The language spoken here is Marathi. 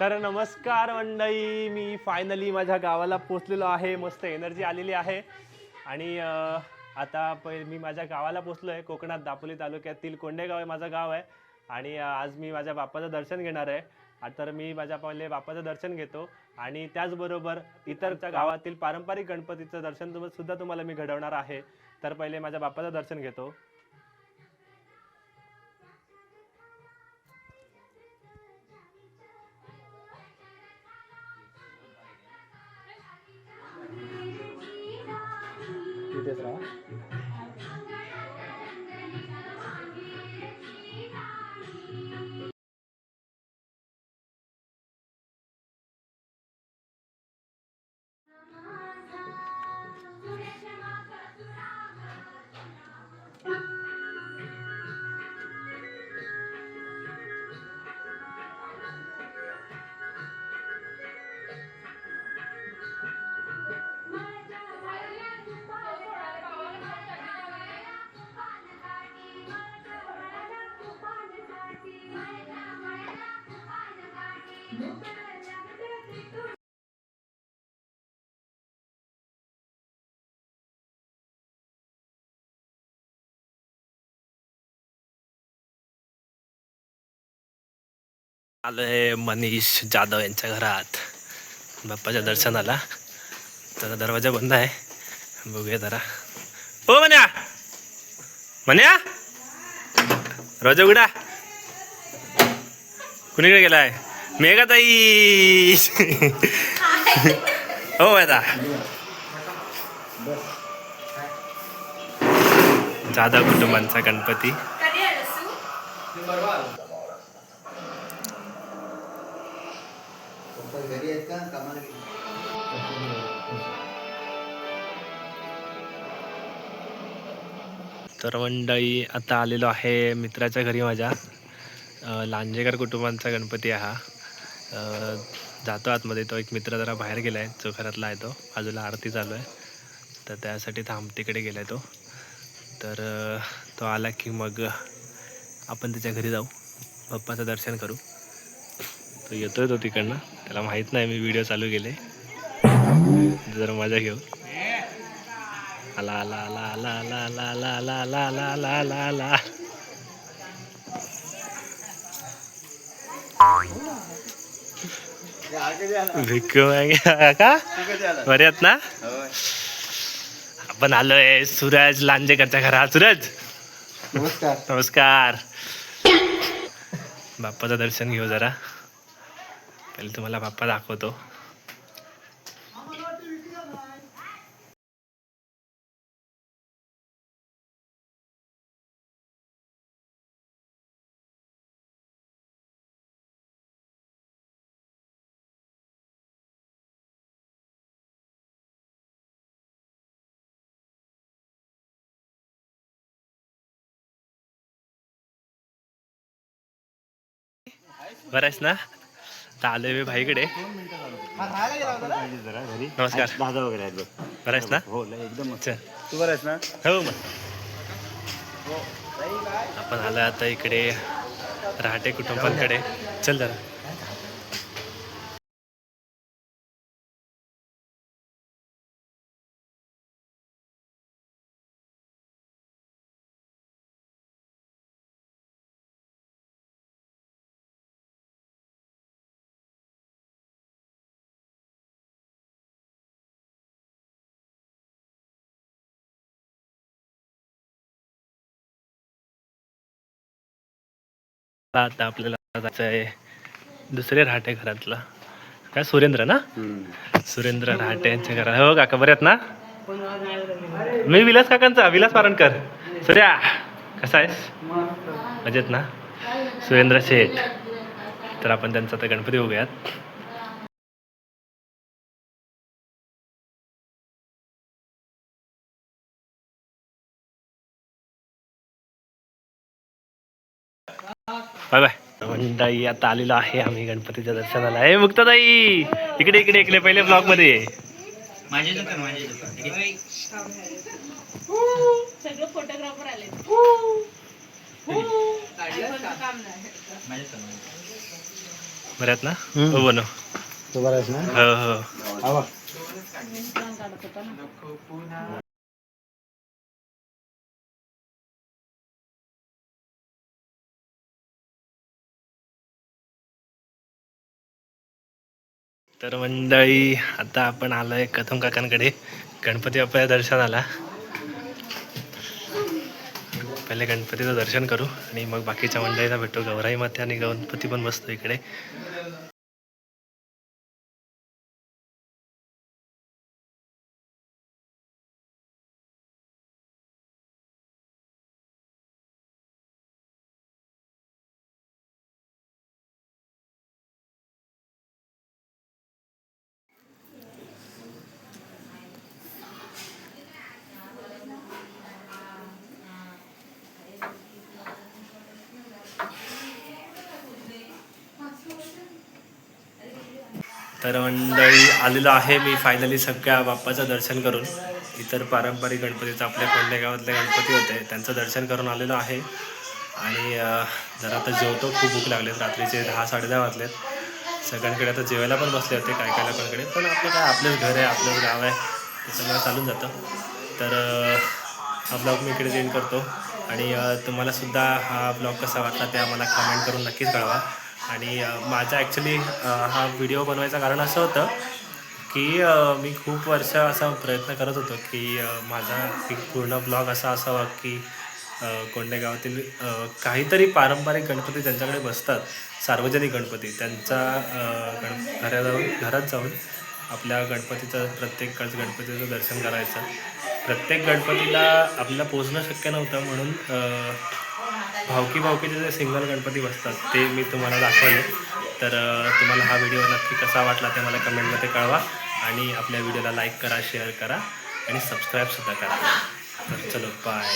तर नमस्कार मंडई मी फायनली माझ्या गावाला पोचलेलो आहे. मस्त एनर्जी आलेली आहे. आणि आता पहिले मी माझ्या गावाला पोचलो आहे कोकणात दापोली तालुक्यातील कोंडेगाव आहे माझं गाव आहे. आणि आज मी माझ्या बाप्पाचं दर्शन घेणार आहे. तर मी माझ्या पहिले बाप्पाचं दर्शन घेतो. आणि त्याचबरोबर इतरच्या गावातील पारंपरिक गणपतीचं दर्शन तुम- सुद्धा तुम्हाला मी घडवणार आहे. तर पहिले माझ्या बाप्पाचं दर्शन घेतो. येतच आलो आहे मनीष जाधव यांच्या घरात. बाप्पाच्या दर्शनाला. तर दरवाजा बंद आहे. बघूया जरा. ओ मन्या! मन्या! दरवाजा उघडा. कुणीकडे गेलाय? मेघाताई! हो आता. जाधव कुटुंबांचा गणपती. घरी आहेत का कामाला तर मंडळी आता आलेलो आहे मित्राच्या घरी माझ्या. लांजेकर कुटुंबांचा गणपती हा. जातो आतमध्ये. तो एक मित्र जरा बाहेर गेला आहे जो घरातला आहे तो. बाजूला आरती चालू आहे. तर त्यासाठी थांब तिकडे गेला आहे तो. तर तो आला की मग आपण त्याच्या घरी जाऊ. बाप्पाचं दर्शन करू. तो येतोय तो तिकडनं त्याला माहीत नाही मी व्हिडिओ चालू केले जरा मजा घेऊ आला आला आला आला आला आला आला आला आला आला आला आला आला हे हा कधी आला? भिक्कू मागे का तू कधी आला? बरे आहेत ना. आपण आलोय सूरज लांजेकरच्या घरात सूरज नमस्कार नमस्कार बाप्पाचं दर्शन घेऊ जरा पहिले तुम्हाला बाप्पा दाखवतो बरं आहेस ना आता आलोय मी भाईकडे. जरा घरी नमस्कार. दादा वगैरे आहेत बघ बरं आहेस ना? हो लय एकदम मस्त चल. तू बरं आहेस ना हो मग आपण आलो आता इकडे रहाटे कुटुंबांकडे. चल जरा. आता आपल्याला जायचं आहे दुसरे रहाटे घरातला. काय सुरेंद्र ना? सुरेंद्र रहाटे यांच्या घरात हो काका बरे आहेत ना? मी विलास काकांचा विलास पारणकर सूर्या कसा आहेस? मजेत ना? सुरेंद्र शेठ. तर आपण त्यांचा आता गणपती बघूयात. बाय बाय मंडळी आता आलेलो आहे आम्ही गणपतीच्या दर्शनाला. आहे मुक्ताताई इकडे इकडे इकडे पहिले ब्लॉगमध्ये. ये. सगळं फोटोग्राफर आले बरे आहेत ना. हो बनव. तू बरा आहेस ना? हो हो. तर मंडळी आता आपण आलोय कथम काकांकडे. गणपती बाप्पाच्या दर्शनाला. पहिले गणपतीचं दर्शन करू आणि मग बाकीच्या मंडळीला भेटू. गौराई माते आणि गणपती पण बसतो इकडे. तर मंडळी आलेलो आहे मी फायनली सगळ्या बाप्पाचं दर्शन करून. इतर पारंपरिक गणपतीचं आपल्या कोंडे गावातले गणपती होते त्यांचं दर्शन करून आलेलो आहे. आणि जरा आता जेवतो खूप भूक लागलेत रात्रीचे दहा साडेदहा वाजलेत. सगळ्यांकडे आता जेवायला पण बसले होते काय काय लोकांकडे. पण आपलं काय आपलंच घर आहे आपलंच गाव आहे त्याच्यामुळे चालून जातं. तर हा ब्लॉग मी इकडे एंड करतो. आणि तुम्हालासुद्धा हा ब्लॉग कसा वाटला ते आम्हाला कमेंट करून नक्कीच कळवा. आणि माझा ॲक्च्युली हा व्हिडिओ बनवायचं कारण असं होतं की मी खूप वर्ष असा प्रयत्न करत होतो की माझा एक पूर्ण ब्लॉग असा असावा की कोणत्या कोंडे गावातील काहीतरी पारंपरिक गणपती ज्यांच्याकडे बसतात. सार्वजनिक गणपती. त्यांचा गण घरा जाऊन घरात जाऊन आपल्या गणपतीचं प्रत्येक गणपतीचं दर्शन करायचं. प्रत्येक गणपतीला आपल्याला पोचणं शक्य नव्हतं म्हणून भावकी भावकीचे जे सिंगल गणपती बसतात ते मी तुम्हाला दाखवले. तर तुम्हाला हा व्हिडिओ नक्की कसा वाटला ते मला कमेंटमध्ये कळवा आणि आपल्या व्हिडिओला लाईक करा शेअर करा आणि सबस्क्राईबसुद्धा करा. तर चलो बाय